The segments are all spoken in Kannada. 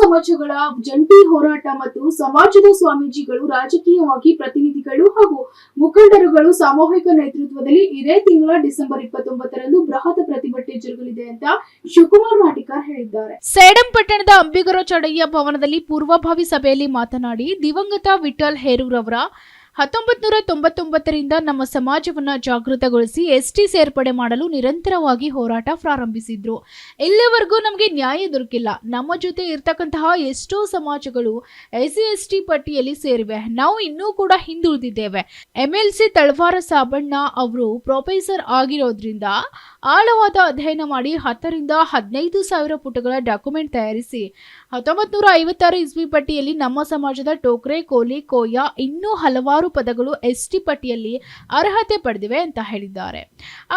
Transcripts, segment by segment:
ಸಮಾಜಗಳ ಜಂಟಿ ಹೋರಾಟ ಮತ್ತು ಸಮಾಜದ ಸ್ವಾಮೀಜಿಗಳು, ರಾಜಕೀಯವಾಗಿ ಪ್ರತಿನಿಧಿಗಳು ಹಾಗೂ ಮುಖಂಡರುಗಳು ಸಾಮೂಹಿಕ ನೇತೃತ್ವದಲ್ಲಿ ಇದೇ ತಿಂಗಳ ಡಿಸೆಂಬರ್ ಇಪ್ಪತ್ತೊಂಬತ್ತರಂದು ಬೃಹತ್ ಪ್ರತಿಭಟನೆ ಜರುಗಲಿದೆ ಅಂತ ಶಿವಕುಮಾರ್ ನಾಟಿಕರ್ ಹೇಳಿದ್ದಾರೆ. ಸೇಡಂ ಪಟ್ಟಣದ ಅಂಬಿಗರ ಚಡಯ್ಯ ಭವನದಲ್ಲಿ ಪೂರ್ವಭಾವಿ ಸಭೆಯಲ್ಲಿ ಮಾತನಾಡಿ, ದಿವಂಗತ ವಿಠಲ್ ಹೇರೂರವರ ಹತ್ತೊಂಬತ್ ನೂರ ತೊಂಬತ್ತೊಂಬತ್ತರಿಂದ ನಮ್ಮ ಸಮಾಜವನ್ನು ಜಾಗೃತಗೊಳಿಸಿ ಎಸ್ಟಿ ಸೇರ್ಪಡೆ ಮಾಡಲು ನಿರಂತರವಾಗಿ ಹೋರಾಟ ಪ್ರಾರಂಭಿಸಿದ್ರು. ಇಲ್ಲಿವರೆಗೂ ನಮಗೆ ನ್ಯಾಯ ದೊರಕಿಲ್ಲ. ನಮ್ಮ ಜೊತೆ ಇರ್ತಕ್ಕಂತಹ ಎಷ್ಟೋ ಸಮಾಜಗಳು ಎಸ್ ಸಿ ಎಸ್ ಟಿ ಪಟ್ಟಿಯಲ್ಲಿ ಸೇರಿವೆ. ನಾವು ಇನ್ನೂ ಕೂಡ ಹಿಂದುಳಿದಿದ್ದೇವೆ. M L C Talawar Sabanna ಅವರು ಪ್ರೊಫೆಸರ್ ಆಗಿರೋದ್ರಿಂದ ಆಳವಾದ ಅಧ್ಯಯನ ಮಾಡಿ ಹತ್ತರಿಂದ ಹದಿನೈದು ಸಾವಿರ ಪುಟಗಳ ಡಾಕ್ಯುಮೆಂಟ್ ತಯಾರಿಸಿ ಹತ್ತೊಂಬತ್ ನೂರ ಐವತ್ತಾರು ಇಸ್ವಿ ಪಟ್ಟಿಯಲ್ಲಿ ನಮ್ಮ ಸಮಾಜದ ಟೋಕ್ರೆ, ಕೋಲಿ, ಕೋಯ ಇನ್ನೂ ಹಲವಾರು ಪದಗಳು ಎಸ್ ಟಿ ಪಟ್ಟಿಯಲ್ಲಿ ಅರ್ಹತೆ ಪಡೆದಿವೆ ಅಂತ ಹೇಳಿದ್ದಾರೆ.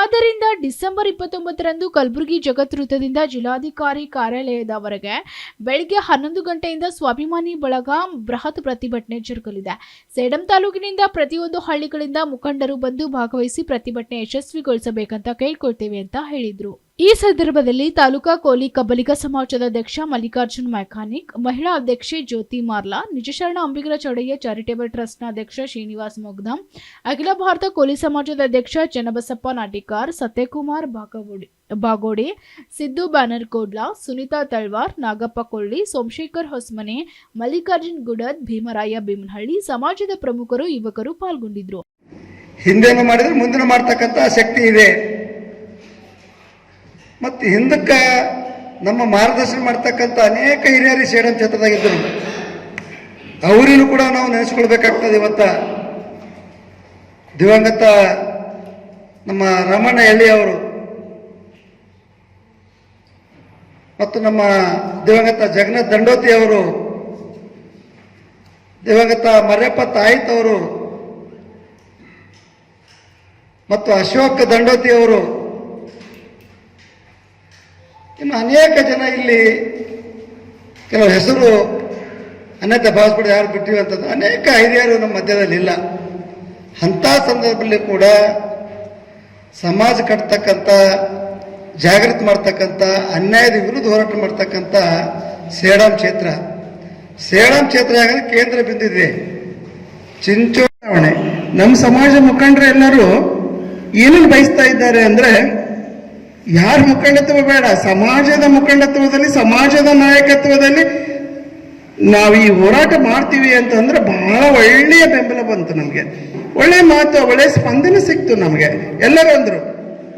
ಆದ್ದರಿಂದ ಡಿಸೆಂಬರ್ ಇಪ್ಪತ್ತೊಂಬತ್ತರಂದು ಕಲಬುರಗಿ ಜಗತ್ ವೃತ್ತದಿಂದ ಜಿಲ್ಲಾಧಿಕಾರಿ ಕಾರ್ಯಾಲಯದವರೆಗೆ ಬೆಳಗ್ಗೆ ಹನ್ನೊಂದು ಗಂಟೆಯಿಂದ ಸ್ವಾಭಿಮಾನಿ ಬಳಗ ಬೃಹತ್ ಪ್ರತಿಭಟನೆ ಜರುಗಲಿದೆ. ಸೇಡಂ ತಾಲೂಕಿನಿಂದ ಪ್ರತಿಯೊಂದು ಹಳ್ಳಿಗಳಿಂದ ಮುಖಂಡರು ಬಂದು ಭಾಗವಹಿಸಿ ಪ್ರತಿಭಟನೆ ಯಶಸ್ವಿಗೊಳಿಸಬೇಕಂತ ಕೇಳ್ಕೊಳ್ತೇವೆ ಅಂತ ಹೇಳಿದ್ರು. ಈ ಸಂದರ್ಭದಲ್ಲಿ ತಾಲೂಕಾ ಕೋಲಿ ಕಬ್ಬಲಿಗ ಸಮಾಜದ ಅಧ್ಯಕ್ಷ ಮಲ್ಲಿಕಾರ್ಜುನ್ ಮೆಕ್ಯಾನಿಕ್, ಮಹಿಳಾ ಅಧ್ಯಕ್ಷೆ ಜ್ಯೋತಿ ಮಾರ್ಲಾ, ನಿಜಶರಣ ಅಂಬಿಗರ ಚೌಡಯ್ಯ ಚಾರಿಟೇಬಲ್ ಟ್ರಸ್ಟ್ನ ಅಧ್ಯಕ್ಷ ಶ್ರೀನಿವಾಸ್ ಮೊಗ್ದಂ ಅಖಿಲ ಭಾರತ ಕೋಲಿ ಸಮಾಜದ ಅಧ್ಯಕ್ಷ ಚನ್ನಬಸಪ್ಪ ನಾಟಿಕಾರ್, ಸತ್ಯಕುಮಾರ್ ಬಾಗವೋಡಿ ಬಾಗೋಡಿ, ಸಿದ್ದು ಬ್ಯಾನರ್ ಕೋಡ್ಲಾ ಸುನೀತಾ ತಳ್ವಾರ್, ನಾಗಪ್ಪ ಕೊಳ್ಳಿ, ಸೋಮಶೇಖರ್ ಹೊಸ್ಮನೆ, ಮಲ್ಲಿಕಾರ್ಜುನ್ ಗುಡದ್, ಭೀಮರಾಯ ಭೀಮನಹಳ್ಳಿ ಸಮಾಜದ ಪ್ರಮುಖರು ಯುವಕರು ಪಾಲ್ಗೊಂಡಿದ್ರು. ಹಿಂದೆನೂ ಮಾಡಿದ್ರೆ ಮುಂದಿನ ಮಾಡ್ತಕ್ಕಂಥ ಶಕ್ತಿ ಇದೆ. ಮತ್ತು ಹಿಂದಕ್ಕೆ ನಮ್ಮ ಮಾರ್ಗದರ್ಶನ ಮಾಡ್ತಕ್ಕಂಥ ಅನೇಕ ಹಿರಿಯರು ಸೇಡಂ ಕ್ಷೇತ್ರದಾಗಿದ್ದರು. ಅವರಿಗೂ ಕೂಡ ನಾವು ನೆನೆಸ್ಕೊಳ್ಬೇಕಾಗ್ತದೆ ಇವತ್ತ. ದಿವಂಗತ ನಮ್ಮ ರಮಣ ಎಳ್ಳಿ ಅವರು ಮತ್ತು ನಮ್ಮ ದಿವಂಗತ ಜಗನ್ನಾಥ್ ದಂಡೋತಿ ಅವರು. ದಿವಂಗತ ಮರ್ಯಪ್ಪ ತಾಯಿತ್ ಮತ್ತು ಅಶೋಕ್ ದಂಡೋತಿ ಅವರು. ಇನ್ನು ಅನೇಕ ಜನ ಇಲ್ಲಿ ಕೆಲವು ಹೆಸರು ಅನೇಕ ಭಾವಿಸ್ಬಿಟ್ಟು ಯಾರು ಬಿಟ್ಟಿವೆ ಅಂತಂದ್ರೆ ಅನೇಕ ಹಿರಿಯರು ನಮ್ಮ ಮಧ್ಯದಲ್ಲಿ ಇಲ್ಲ. ಅಂಥ ಸಂದರ್ಭದಲ್ಲಿ ಕೂಡ ಸಮಾಜ ಕಟ್ತಕ್ಕಂಥ, ಜಾಗೃತಿ ಮಾಡ್ತಕ್ಕಂಥ, ಅನ್ಯಾಯದ ವಿರುದ್ಧ ಹೋರಾಟ ಮಾಡ್ತಕ್ಕಂಥ ಸೇಡಂ ಕ್ಷೇತ್ರ. ಸೇಡಂ ಕ್ಷೇತ್ರ ಯಾಕಂದ್ರೆ ಕೇಂದ್ರ ಬಿದ್ದಿದೆ. ಚಿಂಚೋಣೆ ನಮ್ಮ ಸಮಾಜ ಮುಖಂಡರು ಎಲ್ಲರೂ ಏನನ್ನು ಬಯಸ್ತಾ ಇದ್ದಾರೆ ಅಂದ್ರೆ ಯಾರ ಮುಖಂಡತ್ವ ಬೇಡ? ಸಮಾಜದ ಮುಖಂಡತ್ವದಲ್ಲಿ, ಸಮಾಜದ ನಾಯಕತ್ವದಲ್ಲಿ ನಾವು ಈ ಹೋರಾಟ ಮಾಡ್ತೀವಿ ಅಂತಂದ್ರೆ ಬಹಳ ಒಳ್ಳೆಯ ಬೆಂಬಲ ಬಂತು ನಮಗೆ. ಒಳ್ಳೆ ಮಾತು, ಒಳ್ಳೆ ಸ್ಪಂದನೆ ಸಿಕ್ತು ನಮಗೆ. ಎಲ್ಲರೂ ಅಂದರು,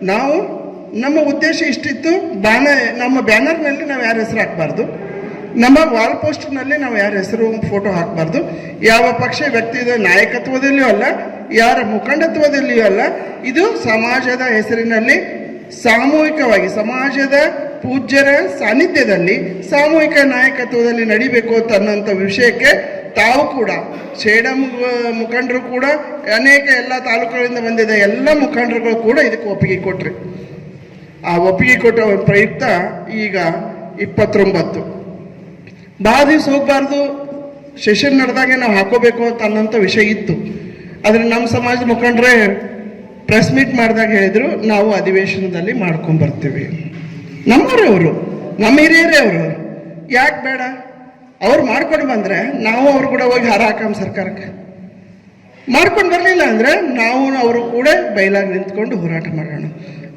ನಾವು ನಮ್ಮ ಉದ್ದೇಶ ಇಷ್ಟಿತ್ತು, ಬ್ಯಾನ, ನಮ್ಮ ಬ್ಯಾನರ್ನಲ್ಲಿ ನಾವು ಯಾರ ಹೆಸರು ಹಾಕಬಾರ್ದು? ನಮ್ಮ ವಾಲ್ ಪೋಸ್ಟ್ನಲ್ಲಿ ನಾವು ಯಾರ ಹೆಸರು ಫೋಟೋ ಹಾಕಬಾರ್ದು? ಯಾವ ಪಕ್ಷ ವ್ಯಕ್ತಿಯ ನಾಯಕತ್ವದಲ್ಲಿಯೂ ಅಲ್ಲ, ಯಾರ ಮುಖಂಡತ್ವದಲ್ಲಿಯೂ ಅಲ್ಲ, ಇದು ಸಮಾಜದ ಹೆಸರಿನಲ್ಲಿ ಸಾಮೂಹಿಕವಾಗಿ ಸಮಾಜದ ಪೂಜ್ಯರ ಸಾನ್ನಿಧ್ಯದಲ್ಲಿ ಸಾಮೂಹಿಕ ನಾಯಕತ್ವದಲ್ಲಿ ನಡಿಬೇಕು ಅನ್ನೋಂಥ ವಿಷಯಕ್ಕೆ ತಾವು ಕೂಡ ಸೇಡಂ ಮುಖಂಡರು ಕೂಡ, ಅನೇಕ ಎಲ್ಲ ತಾಲೂಕುಗಳಿಂದ ಬಂದಿದ್ದ ಎಲ್ಲ ಮುಖಂಡರುಗಳು ಕೂಡ ಇದಕ್ಕೆ ಒಪ್ಪಿಗೆ ಕೊಟ್ರಿ. ಆ ಒಪ್ಪಿಗೆ ಕೊಟ್ಟ ಪ್ರಯುಕ್ತ ಈಗ ಇಪ್ಪತ್ತೊಂಬತ್ತು. ಭಾಳ ದಿವಸ ಹೋಗ್ಬಾರ್ದು ಸೆಷನ್ ನಡೆದಾಗೆ ನಾವು ಹಾಕೋಬೇಕು ಅಂತ ಅನ್ನೋಂಥ ವಿಷಯ ಇತ್ತು. ಆದರೆ ನಮ್ಮ ಸಮಾಜದ ಮುಖಂಡರೇ ಪ್ರೆಸ್ ಮೀಟ್ ಮಾಡಿದಾಗ ಹೇಳಿದ್ರು, ನಾವು ಅಧಿವೇಶನದಲ್ಲಿ ಮಾಡ್ಕೊಂಡು ಬರ್ತೀವಿ. ನಮ್ಮವ್ರೆ ಅವರು, ನಮ್ಮ ಹಿರಿಯರೇ ಅವರು. ಯಾಕೆ ಬೇಡ? ಅವ್ರು ಮಾಡ್ಕೊಂಡು ಬಂದ್ರೆ ನಾವು ಅವ್ರು ಕೂಡ ಹೋಗಿ ಹಾರ ಹಾಕಮ್ ಸರ್ಕಾರಕ್ಕೆ. ಮಾಡ್ಕೊಂಡು ಬರಲಿಲ್ಲ ಅಂದ್ರೆ ನಾವು ಅವರು ಕೂಡ ಬಯಲಾಗಿ ನಿಂತ್ಕೊಂಡು ಹೋರಾಟ ಮಾಡೋಣ.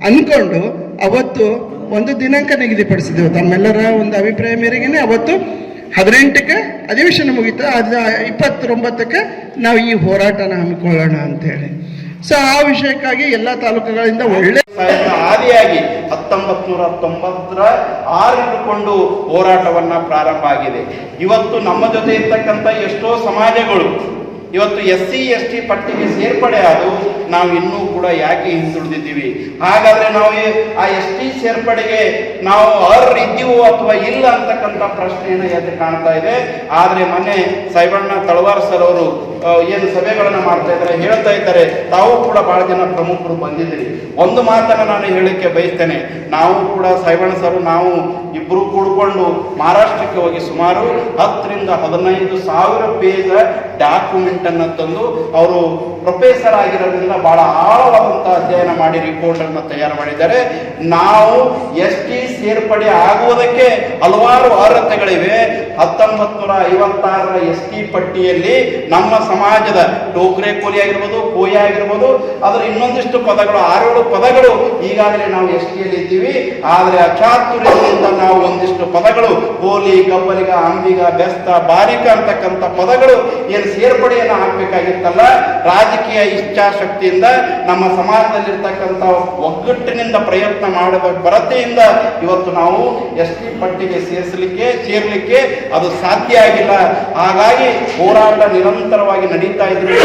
ಅಂದ್ಕೊಂಡು ಅವತ್ತು ಒಂದು ದಿನಾಂಕ ನಿಗದಿಪಡಿಸಿದೆವು. ತಮ್ಮೆಲ್ಲರ ಒಂದು ಅಭಿಪ್ರಾಯ ಮೇರೆಗೆನೆ ಅವತ್ತು ಹದಿನೆಂಟಕ್ಕೆ ಅಧಿವೇಶನ ಮುಗೀತು, ಅದು ಇಪ್ಪತ್ತೊಂಬತ್ತಕ್ಕೆ ನಾವು ಈ ಹೋರಾಟನ ಹಮ್ಮಿಕೊಳ್ಳೋಣ ಅಂತೇಳಿ. ಸೊ ಆ ವಿಷಯಕ್ಕಾಗಿ ಎಲ್ಲ ತಾಲೂಕುಗಳಿಂದ ಒಳ್ಳೆ ಆದಿಯಾಗಿ ಹತ್ತೊಂಬತ್ ನೂರ ತೊಂಬತ್ತರ ಆರಿದುಕೊಂಡು ಹೋರಾಟವನ್ನ ಪ್ರಾರಂಭ ಆಗಿದೆ. ಇವತ್ತು ನಮ್ಮ ಜೊತೆ ಇರ್ತಕ್ಕಂಥ ಎಷ್ಟೋ ಸಮಾಜಗಳು, ಇವತ್ತು ಎಸ್ ಸಿ ಎಸ್ ಟಿ ಪಟ್ಟಿಗೆ ಸೇರ್ಪಡೆ ಆದವು ನಾವು ಇನ್ನೂ ಕೂಡ ಯಾಕೆ ಹಿಂದುಳಿದಿದ್ದೀವಿ? ಹಾಗಾದ್ರೆ ನಾವು ಆ ಎಸ್ ಟಿ ಸೇರ್ಪಡೆಗೆ ನಾವು ಅರ್ ಇದ್ದೀವೋ ಅಥವಾ ಇಲ್ಲ ಅಂತಕ್ಕಂಥ ಪ್ರಶ್ನೆಯನ್ನು ಎದ್ದು ಕಾಣ್ತಾ ಇದೆ. ಆದ್ರೆ ಮೊನ್ನೆ ಸೈಬಣ್ಣ ತಳವಾರ್ ಸರ್ ಅವರು ಏನು ಸಭೆಗಳನ್ನು ಮಾಡ್ತಾ ಇದ್ದಾರೆ, ಹೇಳ್ತಾ ಇದ್ದಾರೆ. ತಾವು ಕೂಡ ಬಹಳ ಜನ ಪ್ರಮುಖರು ಬಂದಿದ್ದೀರಿ. ಒಂದು ಮಾತನ್ನು ನಾನು ಹೇಳಕ್ಕೆ ಬಯಸ್ತೇನೆ. ನಾವು ಕೂಡ ಸೈವಣ್ಣ ಸರ್, ನಾವು ಇಬ್ಬರು ಕೂಡಿಕೊಂಡು ಮಹಾರಾಷ್ಟ್ರಕ್ಕೆ ಹೋಗಿ ಸುಮಾರು ಹತ್ತರಿಂದ ಹದಿನೈದು ಸಾವಿರ ಪೇಜ್ ಡಾಕ್ಯುಮೆಂಟ್ ಅನ್ನು ತಂದು ಅವರು ಪ್ರೊಫೆಸರ್ ಆಗಿರೋದ್ರಿಂದ ಬಹಳ ಆಳವಾದಂತಹ ಅಧ್ಯಯನ ಮಾಡಿ ರಿಪೋರ್ಟ್ ಅನ್ನು ತಯಾರು ಮಾಡಿದ್ದಾರೆ. ನಾವು ಎಸ್ ಟಿ ಸೇರ್ಪಡೆ ಆಗುವುದಕ್ಕೆ ಹಲವಾರು ಅರ್ಹತೆಗಳಿವೆ. ಹತ್ತೊಂಬತ್ತು ನೂರ ಐವತ್ತಾರರ ಎಸ್ ಟಿ ಪಟ್ಟಿಯಲ್ಲಿ ನಮ್ಮ ಸಮಾಜದ ಡೋಗ್ರೆ ಕೋಲಿ ಆಗಿರ್ಬೋದು, ಕೋಯಿ ಆಗಿರ್ಬೋದು ಅದರ ಇನ್ನೊಂದಿಷ್ಟು ಪದಗಳು, ಆರೇಳು ಪದಗಳು ಈಗಾಗಲೇ ನಾವು ಎಸ್ ಟಿಯಲ್ಲಿ ಇದ್ದೀವಿ. ಆದರೆ ಅಚಾತುರ್ಯದಿಂದ ನಾವು ಒಂದಿಷ್ಟು ಪದಗಳು ಕೋಲಿ ಕಬ್ಬಲಿಗ, ಅಂಬಿಗ, ಬೆಸ್ತ, ಬಾರಿಕ ಅಂತಕ್ಕಂಥ ಪದಗಳು ಏನು ಸೇರ್ಪಡೆಯನ್ನು ಹಾಕಬೇಕಾಗಿತ್ತಲ್ಲ, ರಾಜಕೀಯ ಇಚ್ಛಾಶಕ್ತಿಯಿಂದ ನಮ್ಮ ಸಮಾಜದಲ್ಲಿರ್ತಕ್ಕಂಥ ಒಗ್ಗಟ್ಟಿನಿಂದ ಪ್ರಯತ್ನ ಮಾಡಬೇಕು ಕೊರತೆಯಿಂದ ಇವತ್ತು ನಾವು ಎಸ್ ಟಿ ಪಟ್ಟಿಗೆ ಸೇರಿಸಲಿಕ್ಕೆ, ಸೇರ್ಲಿಕ್ಕೆ ಅದು ಸಾಧ್ಯ ಆಗಿಲ್ಲ. ಹಾಗಾಗಿ ಹೋರಾಟ ನಿರಂತರವಾಗಿ ನಡೀತಾ ಇದ್ರು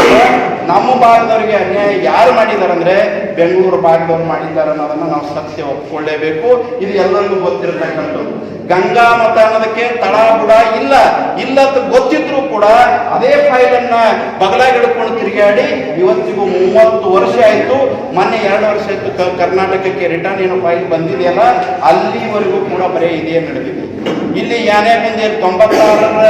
ನಮ್ಮ ಭಾಗದವರಿಗೆ ಅನ್ಯಾಯ ಯಾರು ಮಾಡಿದ್ದಾರೆ ಅಂದ್ರೆ ಬೆಂಗಳೂರು ಭಾಗದವ್ರು ಮಾಡಿದ್ದಾರೆ ಅನ್ನೋದನ್ನ ನಾವು ಸತ್ಯ ಒಪ್ಕೊಳ್ಳೇಬೇಕು. ಇದು ಎಲ್ಲರಿಗೂ ಗೊತ್ತಿರತಕ್ಕಂಥದ್ದು. ಗಂಗಾ ಮತ ಅನ್ನೋದಕ್ಕೆ ತಳ ಕೂಡ ಇಲ್ಲ. ಇಲ್ಲ ಅಂತ ಗೊತ್ತಿದ್ರು ಕೂಡ ಅದೇ ಫೈಲ್ ಅನ್ನ ಬಗಲಾಗಿ ಹಿಡ್ಕೊಂಡು ತಿರುಗಾಡಿ ಇವತ್ತಿಗೂ ಮೂವತ್ತು ವರ್ಷ ಆಯ್ತು. ಮೊನ್ನೆ ಎರಡು ವರ್ಷ ಆಯ್ತು ಕರ್ನಾಟಕಕ್ಕೆ ರಿಟರ್ನ್ ಏನೋ ಫೈಲ್ ಬಂದಿದೆಯಲ್ಲ, ಅಲ್ಲಿವರೆಗೂ ಕೂಡ ಬರೀ ಇದೇ ನಡೆದಿದೆ. ಇಲ್ಲಿ ಯಾನೇ ಮುಂದೆ ತೊಂಬತ್ತಾರರ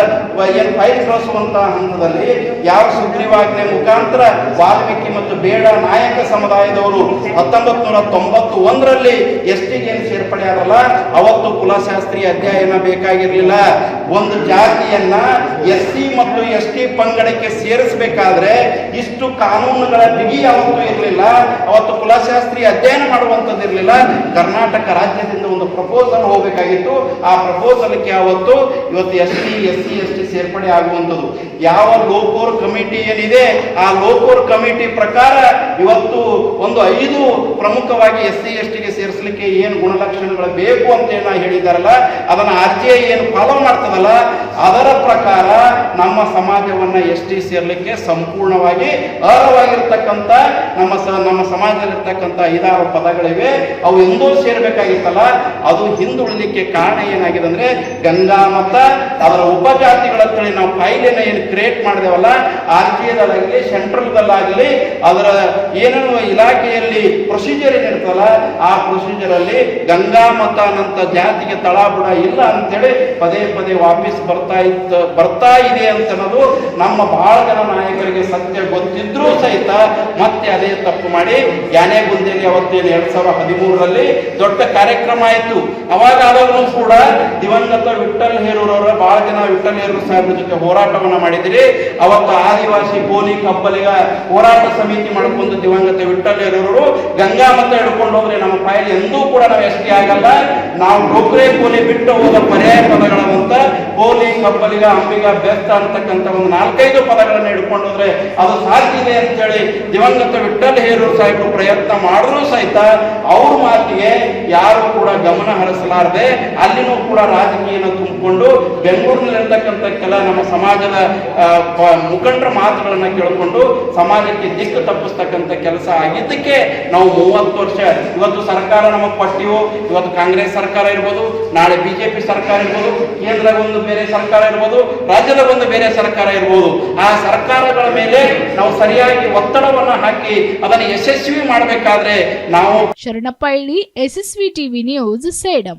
ಏನು ಫೈಲ್ ಕಳಿಸುವಂತ ಹಂತದಲ್ಲಿ ಯಾವ ಸುಗ್ರೀವಾಜ್ಞೆ ಮುಖಾಂತರ ವಾಲ್ಮೀಕಿ ಮತ್ತು ಬೇಡ ನಾಯಕ ಸಮುದಾಯದವರು ಹತ್ತೊಂಬತ್ತು ನೂರ ತೊಂಬತ್ತು ಒಂದರಲ್ಲಿ ಎಸ್ ಟಿ ಸೇರ್ಪಡೆ ಆದಲ್ಲ, ಅವತ್ತು ಕುಲಶಾಸ್ತ್ರೀಯ ಅಧ್ಯಯನ ಬೇಕಾಗಿರಲಿಲ್ಲ. ಒಂದು ಜಾತಿಯನ್ನ ಎಸ್ ಸಿ ಮತ್ತು ಎಸ್ ಟಿ ಪಂಗಡಕ್ಕೆ ಸೇರಿಸಬೇಕಾದ್ರೆ ಇಷ್ಟು ಕಾನೂನುಗಳ ಬಿಗಿ ಅವತ್ತು ಇರಲಿಲ್ಲ. ಅವತ್ತು ಕುಲಶಾಸ್ತ್ರೀಯ ಅಧ್ಯಯನ ಮಾಡುವಂಥದ್ದು ಇರಲಿಲ್ಲ ಕರ್ನಾಟಕ ರಾಜ್ಯದಿಂದ ಒಂದು ಪ್ರಪೋಸಲ್ ಹೋಗಬೇಕಾಗಿತ್ತು. ಆ ಪ್ರಪೋಸಲ್ಗೆ ಯಾವತ್ತು ಇವತ್ತು S T, S C, S T ಸೇರ್ಪಡೆ ಆಗುವಂಥದ್ದು. ಯಾವ ಲೋಕೋರ್ ಕಮಿಟಿ ಏನಿದೆ, ಆ ಲೋಕೋರ್ ಕಮಿಟಿ ಪ್ರಕಾರ ಇವತ್ತು ಒಂದು ಐದು ಪ್ರಮುಖವಾಗಿ ಎಸ್ ಸಿ, ಎಸ್ ಟಿಗೆ ಸೇರಿಸಲಿಕ್ಕೆ ಏನು ಗುಣಲಕ್ಷಣಗಳು ಬೇಕು ಅಂತ ಏನ ಹೇಳಿದಾರಲ್ಲ ಅದನ್ನ ಆರ್ ಜಿ ಐ ಏನು ಫಾಲೋ ಮಾಡ್ತದಲ್ಲ, ಅದರ ಪ್ರಕಾರ ನಮ್ಮ ಸಮಾಜವನ್ನ ಎಸ್ ಟಿ ಸೇರ್ಲಿಕ್ಕೆ ಸಂಪೂರ್ಣವಾಗಿ ಅರ್ಹವಾಗಿರ್ತಕ್ಕಂಥ ನಮ್ಮ ಸ, ನಮ್ಮ ಸಮಾಜದಲ್ಲಿರ್ತಕ್ಕಂಥ ಐದಾರು ಪದಗಳಿವೆ. ಅವು ಎಂದೂ ಸೇರ್ಬೇಕಾಗಿತ್ತಲ್ಲ, ಅದು ಹಿಂದುಳಿಲಿಕ್ಕೆ ಕಾರಣ ಏನಾಗಿದೆ ಅಂದ್ರೆ ಗಂಗಾ ಮತ, ಅದರ ಉಪಜಾತಿಗಳಂತೇಳಿ ನಾವು ಫೈಲಿನ ಏನು ಕ್ರಿಯೇಟ್ ಮಾಡಿದೆವಲ್ಲ ಆರ್ ಟಿ ಐದಲ್ಲಾಗಲಿ ಸೆಂಟ್ರಲ್ದಲ್ಲಾಗಲಿ ಅದರ ಏನೇನು ಇಲಾಖೆಯಲ್ಲಿ ಪ್ರೊಸೀಜರ್ ಏನಿರ್ತಲ್ಲ ಆ ಪ್ರೊಸೀಜರ್ ಅಲ್ಲಿ ಗಂಗಾ ಮತ ಅನ್ನಂತ ಜಾತಿಗೆ ತಳಾಬುಡ ಇಲ್ಲ ಅಂತೇಳಿ ಪದೇ ಪದೇ ವಾಪಸ್ ಬರ್ತಾ ಇತ್ತು, ಬರ್ತಾ ಇದೆ ಅಂತ ಅನ್ನೋದು ನಮ್ಮ ಬಹಳ ಜನ ನಾಯಕರಿಗೆ ಸತ್ಯ ಗೊತ್ತಿದ್ರೂ ಸಹಿತ ಮತ್ತೆ ಅದೇ ತಪ್ಪು ಮಾಡಿ ಯಾನೇ ಗುಂದೇಲಿ ಅವತ್ತೇನು ಎರಡ್ ಸಾವಿರದ ಹದಿಮೂರರಲ್ಲಿ ದೊಡ್ಡ ಕಾರ್ಯಕ್ರಮ ಆಯಿತು. ಅವಾಗ ಆದಾಗಲೂ ಕೂಡ ದಿವಂಗತ ವಿಠಲ್ ಹೇರೂರವರ ಬಹಳ ಜನ ವಿಠಲ್ ಹೇರೂರು ಸಾಹೇಬ್ರ ಜೊತೆ ಹೋರಾಟವನ್ನ ಮಾಡಿದಿರಿ. ಅವತ್ತು ಆದಿವಾಸಿ ಕೋಲಿ ಕಬ್ಬಲಿಗ ಹೋರಾಟ ಸಮಿತಿ ಮಾಡ್ಕೊಂಡು ದಿವಂಗತ ವಿಠಲ್ ಹೇರೂರವರು ಗಂಗಾ ಮತ ಹಿಡ್ಕೊಂಡು ಹೋದ್ರೆ ನಮ್ಮ ಫೈಲ್ ಎಂದೂ ಕೂಡ ನಾವು ಎಷ್ಟೇ ಆಗಲ್ಲ. ನಾವು ಡೋಕ್ರೆ ಕೋಲಿ ಬಿಟ್ಟು ಹೋದ ಪರ್ಯಾಯ ಪದಗಳಂತ ಕೋಲಿ ಕಬ್ಬಲಿಗ ಅಂಬಿಗ ಬೆಸ್ತ ಅಂತಕ್ಕಂಥ ಒಂದು ನಾಲ್ಕೈದು ಪದಗಳನ್ನು ಹಿಡ್ಕೊಂಡು ಹೋದ್ರೆ ಅದು ಸಾಧ್ಯ ಇದೆ ಅಂತೇಳಿ ದಿವಂಗತ ವಿಠಲ್ ಹೇರೂರು ಸಾಹೇಬರು ಪ್ರಯತ್ನ ಮಾಡಿದ್ರು ಸಹಿತ ಅವ್ರ ಮಾತಿಗೆ ಯಾರು ಗಮನ ಹರಿಸಲಾರದೆ ಅಲ್ಲಿನೂ ಕೂಡ ರಾಜಕೀಯನ ತುಂಬಿಕೊಂಡು ಬೆಂಗಳೂರಿನಲ್ಲಿರ್ತಕ್ಕಂಥ ಕೆಲ ನಮ್ಮ ಸಮಾಜದ ಮುಖಂಡರ ಮಾತುಗಳನ್ನ ಕೇಳಿಕೊಂಡು ಸಮಾಜಕ್ಕೆ ದಿಕ್ಕು ತಪ್ಪಿಸ್ತಕ್ಕಂಥ ಕೆಲಸ ಆಗಿದ್ದಕ್ಕೆ ನಾವು ಮೂವತ್ತು ವರ್ಷ ಇವತ್ತು ಸರ್ಕಾರ ನಮಗೆ ಕೊಟ್ಟಿವು ಇವತ್ತು ಕಾಂಗ್ರೆಸ್ ಸರ್ಕಾರ ಇರ್ಬೋದು, ನಾಳೆ ಬಿಜೆಪಿ ಸರ್ಕಾರ ಇರ್ಬೋದು, ಕೇಂದ್ರದ ಒಂದು ಬೇರೆ ಸರ್ಕಾರ ಇರ್ಬೋದು, ರಾಜ್ಯದ ಒಂದು ಬೇರೆ ಸರ್ಕಾರ ಇರ್ಬೋದು, ಆ ಸರ್ಕಾರಗಳ ಮೇಲೆ ನಾವು ಸರಿಯಾಗಿ ಒತ್ತಡವನ್ನ ಹಾಕಿ ಅದನ್ನು ಯಶಸ್ವಿ ಮಾಡಬೇಕಾದ್ರೆ ನಾವು Sharanappa SSV TV news. Sedam